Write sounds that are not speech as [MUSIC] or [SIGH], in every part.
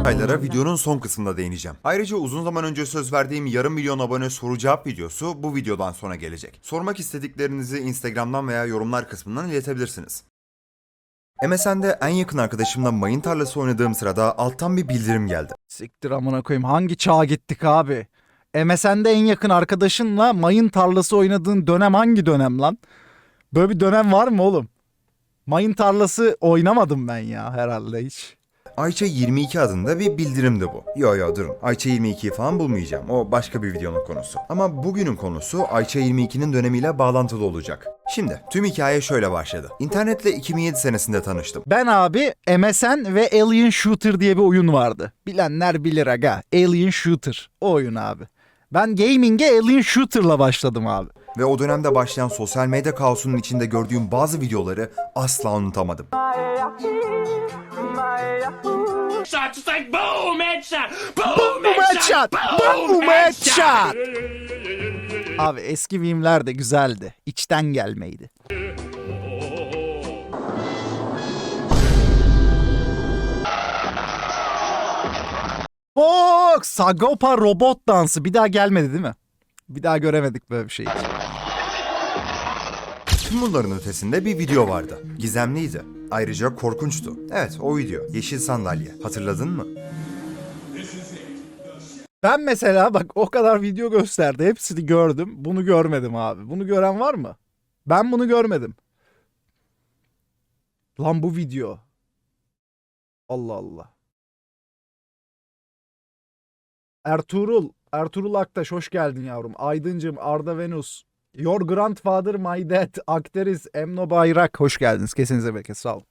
Detaylara videonun son kısmında değineceğim. Ayrıca uzun zaman önce söz verdiğim yarım milyon abone soru cevap videosu bu videodan sonra gelecek. Sormak istediklerinizi Instagram'dan veya yorumlar kısmından iletebilirsiniz. MSN'de en yakın arkadaşımla mayın tarlası oynadığım sırada alttan bir bildirim geldi. Siktir amına koyayım. Hangi çağa gittik abi? MSN'de en yakın arkadaşınla mayın tarlası oynadığın dönem hangi dönem lan? Böyle bir dönem var mı oğlum? Mayın tarlası oynamadım ben ya herhalde hiç. Ayça 22 adında bir bildirimdi bu. Yo yo durun. Ayça 22'yi falan bulmayacağım. O başka bir videonun konusu. Ama bugünün konusu Ayça 22'nin dönemiyle bağlantılı olacak. Şimdi tüm hikaye şöyle başladı. İnternetle 2007 senesinde tanıştım. Ben abi MSN ve Alien Shooter diye bir oyun vardı. Bilenler bilir aga. Alien Shooter. O oyun abi. Ben gaming'e Alien Shooter'la başladım abi. Ve o dönemde başlayan sosyal medya kaosunun içinde gördüğüm bazı videoları asla unutamadım. Shots. It's like boom, headshot, boom, Boom headshot, boom headshot. Abi eski mimler de güzeldi. İçten gelmeydi. Fox! Sagopa robot dansı. Bir daha gelmedi değil mi? Bir daha göremedik böyle bir şeyi. Tüm bunların ötesinde bir video vardı. Gizemliydi. Ayrıca korkunçtu. Evet o video. Yeşil sandalye. Hatırladın mı? Ben mesela bak o kadar video gösterdi. Hepsini gördüm. Bunu görmedim abi. Bunu gören var mı? Ben bunu görmedim. Lan bu video. Allah Allah. Ertuğrul. Ertuğrul Aktaş hoş geldin yavrum. Aydıncım, Arda Venus. Your grandfather my dad. Akteriz Emno Bayrak. Hoş geldiniz. Kesinize bereket. Sağ olun.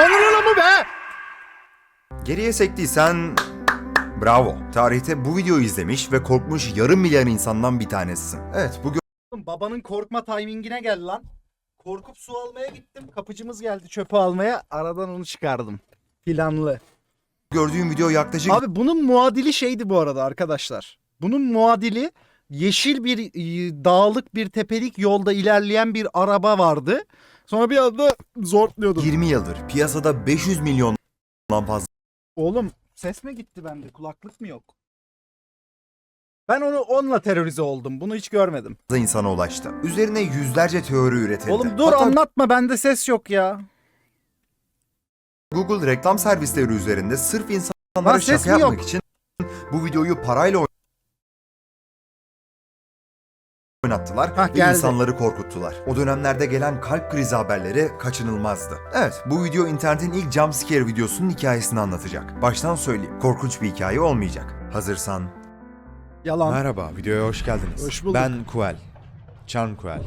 Anılır mı be? Geriye sektiysen... Bravo. Tarihte bu videoyu izlemiş ve korkmuş yarım milyar insandan bir tanesisin. Evet bu Oğlum babanın korkma timingine gel lan. Korkup su almaya gittim. Kapıcımız geldi çöpü almaya. Aradan onu çıkardım. Planlı. gördüğüm video yaklaşık Abi bunun muadili şeydi bu arada arkadaşlar. Bunun muadili yeşil bir e, dağlık bir tepelik yolda ilerleyen bir araba vardı. Sonra bir anda zorluyordu. 20 yıldır piyasada 500 milyondan fazla Oğlum ses mi gitti bende? Kulaklık mı yok? Ben onu onunla terörize oldum. Bunu hiç görmedim. insana ulaştı. Üzerine yüzlerce teori üretildi. Oğlum dur Hatta anlatma bende ses yok ya. Google reklam servisleri üzerinde sırf Lan insanlara ses şaka mi yapmak yok? için bu videoyu parayla oynattılar Hah, ve geldi. insanları korkuttular. O dönemlerde gelen kalp krizi haberleri kaçınılmazdı. Evet, bu video internetin ilk jumpscare videosunun hikayesini anlatacak. Baştan söyleyeyim, korkunç bir hikaye olmayacak. Hazırsan Yalan. Merhaba, videoya hoş geldiniz. Hoş bulduk. Ben Kuel. Charm Kuel.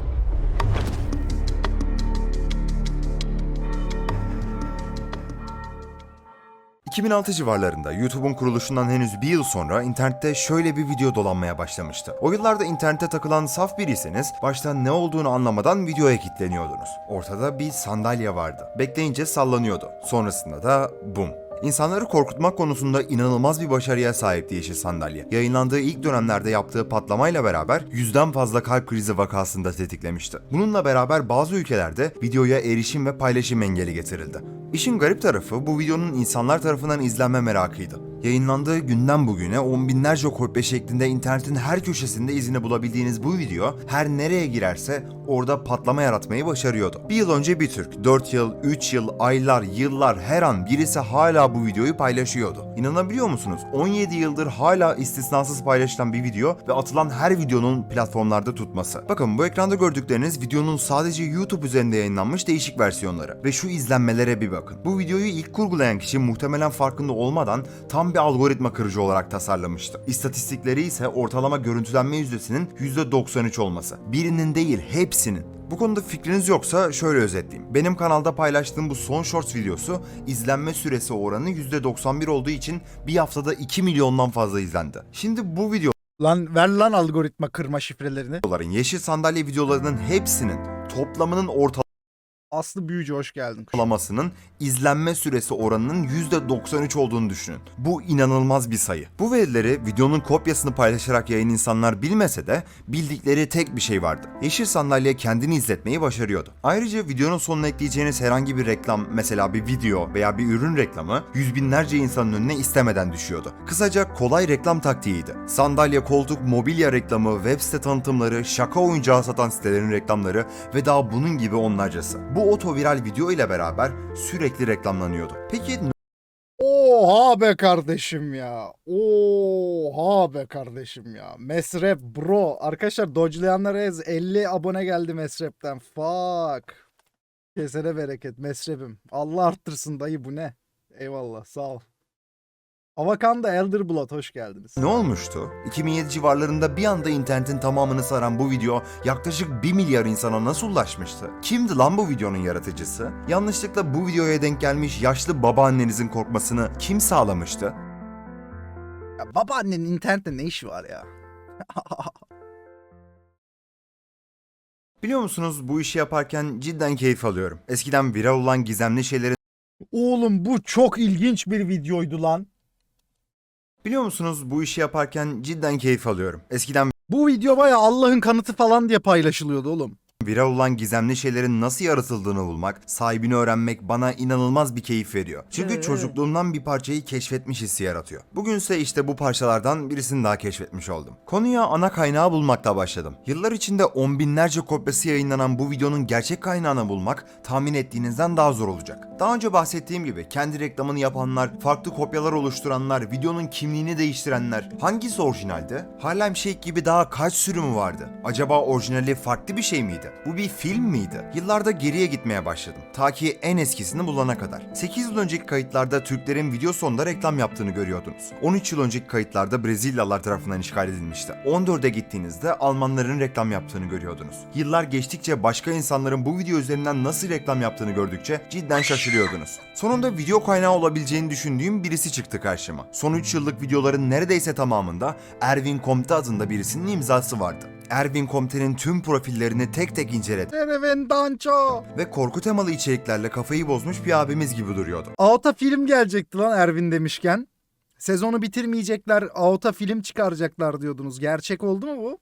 ...2006 civarlarında YouTube'un kuruluşundan henüz bir yıl sonra internette şöyle bir video dolanmaya başlamıştı. O yıllarda internete takılan saf biriyseniz başta ne olduğunu anlamadan videoya kilitleniyordunuz. Ortada bir sandalye vardı. Bekleyince sallanıyordu. Sonrasında da bum. İnsanları korkutmak konusunda inanılmaz bir başarıya sahipti Yeşil Sandalye. Yayınlandığı ilk dönemlerde yaptığı patlamayla beraber yüzden fazla kalp krizi vakasını da tetiklemişti. Bununla beraber bazı ülkelerde videoya erişim ve paylaşım engeli getirildi. İşin garip tarafı bu videonun insanlar tarafından izlenme merakıydı. Yayınlandığı günden bugüne on binlerce kopya şeklinde internetin her köşesinde izini bulabildiğiniz bu video her nereye girerse orada patlama yaratmayı başarıyordu. Bir yıl önce bir Türk, 4 yıl, 3 yıl, aylar, yıllar her an birisi hala bu videoyu paylaşıyordu. İnanabiliyor musunuz? 17 yıldır hala istisnasız paylaşılan bir video ve atılan her videonun platformlarda tutması. Bakın bu ekranda gördükleriniz videonun sadece YouTube üzerinde yayınlanmış değişik versiyonları. Ve şu izlenmelere bir bakın. Bu videoyu ilk kurgulayan kişi muhtemelen farkında olmadan tam bir algoritma kırıcı olarak tasarlamıştı. İstatistikleri ise ortalama görüntülenme yüzdesinin %93 olması. Birinin değil hepsinin. Bu konuda fikriniz yoksa şöyle özetleyeyim. Benim kanalda paylaştığım bu son shorts videosu izlenme süresi oranı %91 olduğu için bir haftada 2 milyondan fazla izlendi. Şimdi bu Lan ver lan algoritma kırma şifrelerini. yeşil sandalye videolarının hepsinin toplamının ortalama Aslı Büyücü hoş geldin. ortalamasının izlenme süresi oranının %93 olduğunu düşünün. Bu inanılmaz bir sayı. Bu verileri videonun kopyasını paylaşarak yayın insanlar bilmese de bildikleri tek bir şey vardı. Yeşil sandalye kendini izletmeyi başarıyordu. Ayrıca videonun sonuna ekleyeceğiniz herhangi bir reklam, mesela bir video veya bir ürün reklamı yüz binlerce insanın önüne istemeden düşüyordu. Kısaca kolay reklam taktiğiydi. Sandalye, koltuk, mobilya reklamı, web site tanıtımları, şaka oyuncağı satan sitelerin reklamları ve daha bunun gibi onlarcası. Bu otoviral video ile beraber sürekli reklamlanıyordu. Peki Oha be kardeşim ya. Oha be kardeşim ya. Mesrep bro. Arkadaşlar dodgelayanlara ez 50 abone geldi Mesrep'ten. Fuck. Kesene bereket Mesrep'im. Allah arttırsın dayı bu ne? Eyvallah sağ ol. Avakanda Elder Blood hoş geldiniz. Ne olmuştu? 2007 civarlarında bir anda internetin tamamını saran bu video yaklaşık 1 milyar insana nasıl ulaşmıştı? Kimdi lan bu videonun yaratıcısı? Yanlışlıkla bu videoya denk gelmiş yaşlı babaannenizin korkmasını kim sağlamıştı? Ya babaannenin internette ne işi var ya? [LAUGHS] Biliyor musunuz bu işi yaparken cidden keyif alıyorum. Eskiden viral olan gizemli şeylerin Oğlum bu çok ilginç bir videoydu lan. Biliyor musunuz bu işi yaparken cidden keyif alıyorum. Eskiden Bu video baya Allah'ın kanıtı falan diye paylaşılıyordu oğlum. Viral olan gizemli şeylerin nasıl yaratıldığını bulmak, sahibini öğrenmek bana inanılmaz bir keyif veriyor. Çünkü Ee? çocukluğumdan bir parçayı keşfetmiş hissi yaratıyor. Bugünse işte bu parçalardan birisini daha keşfetmiş oldum. Konuya ana kaynağı bulmakla başladım. Yıllar içinde on binlerce kopyası yayınlanan bu videonun gerçek kaynağını bulmak tahmin ettiğinizden daha zor olacak. Daha önce bahsettiğim gibi kendi reklamını yapanlar, farklı kopyalar oluşturanlar, videonun kimliğini değiştirenler hangisi orijinaldi? Harlem Shake gibi daha kaç sürümü vardı? Acaba orijinali farklı bir şey miydi? Bu bir film miydi? Yıllarda geriye gitmeye başladım. Ta ki en eskisini bulana kadar. 8 yıl önceki kayıtlarda Türklerin video sonunda reklam yaptığını görüyordunuz. 13 yıl önceki kayıtlarda Brezilyalılar tarafından işgal edilmişti. 14'e gittiğinizde Almanların reklam yaptığını görüyordunuz. Yıllar geçtikçe başka insanların bu video üzerinden nasıl reklam yaptığını gördükçe cidden şaşırıyordunuz. Sonunda video kaynağı olabileceğini düşündüğüm birisi çıktı karşıma. Son 3 yıllık videoların neredeyse tamamında Erwin Comte adında birisinin imzası vardı. Erwin Comte'nin tüm profillerini tek tek inceledim Erevin Danço. ve korku temalı içeriklerle kafayı bozmuş bir abimiz gibi duruyordu. Out'a film gelecekti lan Ervin demişken. Sezonu bitirmeyecekler, Out'a film çıkaracaklar diyordunuz. Gerçek oldu mu bu?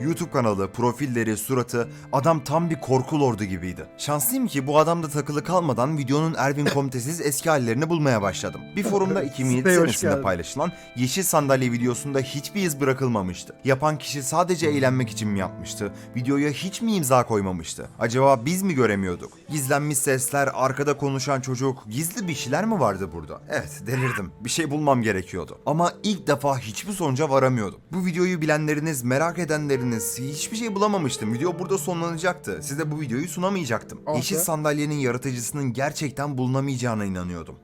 YouTube kanalı, profilleri, suratı adam tam bir korku lordu gibiydi. Şanslıyım ki bu adamda takılı kalmadan videonun Erwin Comte'siz eski hallerini bulmaya başladım. Bir forumda 2007 Stay hoş senesinde geldin. paylaşılan yeşil sandalye videosunda hiçbir iz bırakılmamıştı. Yapan kişi sadece eğlenmek için mi yapmıştı? Videoya hiç mi imza koymamıştı? Acaba biz mi göremiyorduk? Gizlenmiş sesler, arkada konuşan çocuk, gizli bir şeyler mi vardı burada? Evet, delirdim. Bir şey bulmam gerekiyordu. Ama ilk defa hiçbir sonuca varamıyordum. Bu videoyu bilenleriniz, merak edenleriniz hiçbir şey bulamamıştım. Video burada sonlanacaktı. Size bu videoyu sunamayacaktım. Be. Yeşil sandalyenin yaratıcısının gerçekten bulunamayacağına inanıyordum.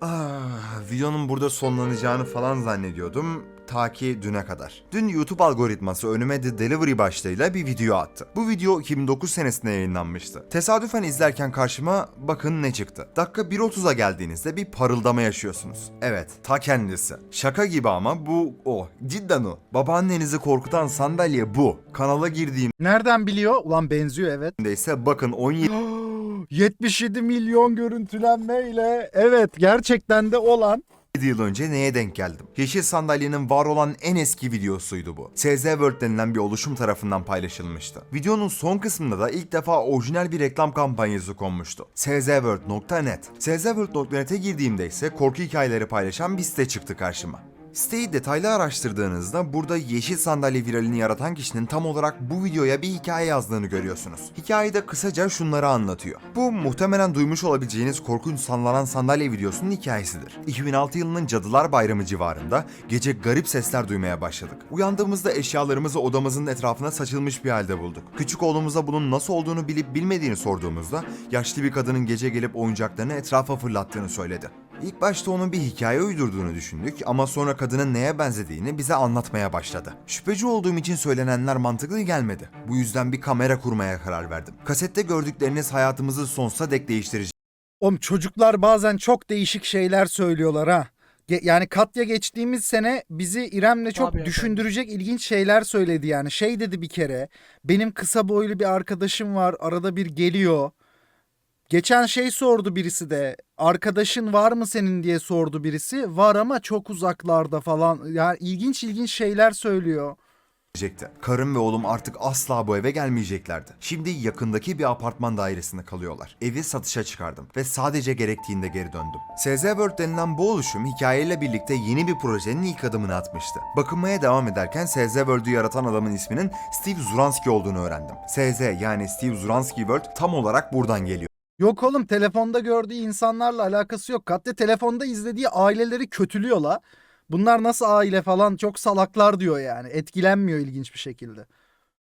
Ah, videonun burada sonlanacağını falan zannediyordum. Ta ki düne kadar. Dün YouTube algoritması önüme The Delivery başlığıyla bir video attı. Bu video 2009 senesinde yayınlanmıştı. Tesadüfen izlerken karşıma bakın ne çıktı. Dakika 1.30'a geldiğinizde bir parıldama yaşıyorsunuz. Evet, ta kendisi. Şaka gibi ama bu o. Cidden o. Babaannenizi korkutan sandalye bu. Kanala girdiğimde Nereden biliyor? Ulan benziyor evet. ise bakın 17 77 [GASPS] milyon görüntülenmeyle evet gerçekten de olan 7 yıl önce neye denk geldim? Yeşil Sandalye'nin var olan en eski videosuydu bu. CZ World denilen bir oluşum tarafından paylaşılmıştı. Videonun son kısmında da ilk defa orijinal bir reklam kampanyası konmuştu. czworld.net czworld.net'e girdiğimde ise korku hikayeleri paylaşan bir site çıktı karşıma. Siteyi detaylı araştırdığınızda burada yeşil sandalye viralini yaratan kişinin tam olarak bu videoya bir hikaye yazdığını görüyorsunuz. Hikayede kısaca şunları anlatıyor. Bu muhtemelen duymuş olabileceğiniz korkunç sallanan sandalye videosunun hikayesidir. 2006 yılının Cadılar Bayramı civarında gece garip sesler duymaya başladık. Uyandığımızda eşyalarımızı odamızın etrafına saçılmış bir halde bulduk. Küçük oğlumuza bunun nasıl olduğunu bilip bilmediğini sorduğumuzda yaşlı bir kadının gece gelip oyuncaklarını etrafa fırlattığını söyledi. İlk başta onun bir hikaye uydurduğunu düşündük ama sonra kadının neye benzediğini bize anlatmaya başladı. Şüpheci olduğum için söylenenler mantıklı gelmedi. Bu yüzden bir kamera kurmaya karar verdim. Kasette gördükleriniz hayatımızı sonsuza dek değiştirecek Oğlum çocuklar bazen çok değişik şeyler söylüyorlar ha. Ge- yani Katya geçtiğimiz sene bizi İrem'le çok Tabii efendim. düşündürecek ilginç şeyler söyledi yani. Şey dedi bir kere. Benim kısa boylu bir arkadaşım var. Arada bir geliyor. Geçen şey sordu birisi de. Arkadaşın var mı senin diye sordu birisi. Var ama çok uzaklarda falan. Yani ilginç ilginç şeyler söylüyor. gelecekti. Karım ve oğlum artık asla bu eve gelmeyeceklerdi. Şimdi yakındaki bir apartman dairesinde kalıyorlar. Evi satışa çıkardım ve sadece gerektiğinde geri döndüm. SZ World denilen bu oluşum hikayeyle birlikte yeni bir projenin ilk adımını atmıştı. Bakınmaya devam ederken SZ World'ü yaratan adamın isminin Steve Zuransky olduğunu öğrendim. SZ yani Steve Zuransky World tam olarak buradan geliyor. Yok oğlum telefonda gördüğü insanlarla alakası yok. Katya telefonda izlediği aileleri kötülüyor la. Bunlar nasıl aile falan çok salaklar diyor yani. Etkilenmiyor ilginç bir şekilde.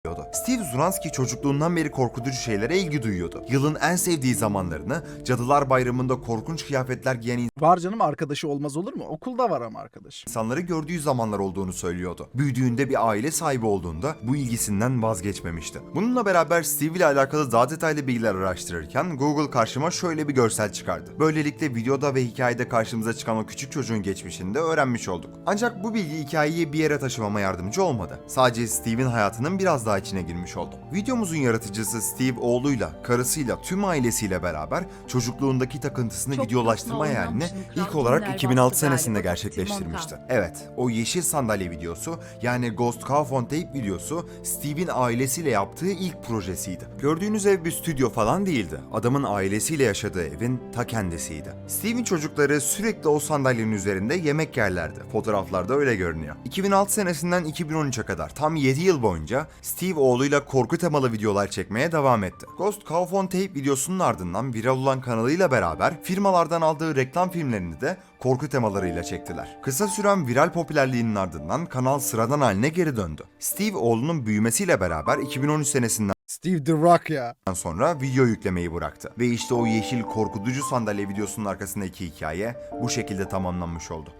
Diyordu. Steve Zuransky çocukluğundan beri korkutucu şeylere ilgi duyuyordu. Yılın en sevdiği zamanlarını Cadılar Bayramı'nda korkunç kıyafetler giyen Var canım arkadaşı olmaz olur mu? Okulda var ama arkadaşı. insanları gördüğü zamanlar olduğunu söylüyordu. Büyüdüğünde bir aile sahibi olduğunda bu ilgisinden vazgeçmemişti. Bununla beraber Steve ile alakalı daha detaylı bilgiler araştırırken Google karşıma şöyle bir görsel çıkardı. Böylelikle videoda ve hikayede karşımıza çıkan o küçük çocuğun geçmişini de öğrenmiş olduk. Ancak bu bilgi hikayeyi bir yere taşımama yardımcı olmadı. Sadece Steve'in hayatının biraz daha içine girmiş oldum. Videomuzun yaratıcısı Steve oğluyla, karısıyla, tüm ailesiyle beraber çocukluğundaki takıntısını Çok videolaştırma hayalini ilk olarak Kinder 2006 bastı galiba. senesinde gerçekleştirmişti. Evet, o yeşil sandalye videosu yani Ghost Cow on Tape videosu Steve'in ailesiyle yaptığı ilk projesiydi. Gördüğünüz ev bir stüdyo falan değildi. Adamın ailesiyle yaşadığı evin ta kendisiydi. Steve'in çocukları sürekli o sandalyenin üzerinde yemek yerlerdi. Fotoğraflarda öyle görünüyor. 2006 senesinden 2013'e kadar tam 7 yıl boyunca Steve oğluyla korku temalı videolar çekmeye devam etti. Ghost Cow on Tape videosunun ardından viral olan kanalıyla beraber firmalardan aldığı reklam filmlerini de korku temalarıyla çektiler. Kısa süren viral popülerliğinin ardından kanal sıradan haline geri döndü. Steve oğlunun büyümesiyle beraber 2013 senesinden Steve The Rock ya. sonra video yüklemeyi bıraktı. Ve işte o yeşil korkutucu sandalye videosunun arkasındaki hikaye bu şekilde tamamlanmış oldu.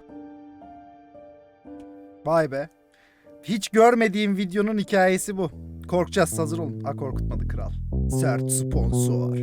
Vay be. Hiç görmediğim videonun hikayesi bu. Korkacağız hazır olun. Ha korkutmadı kral. Sert sponsor.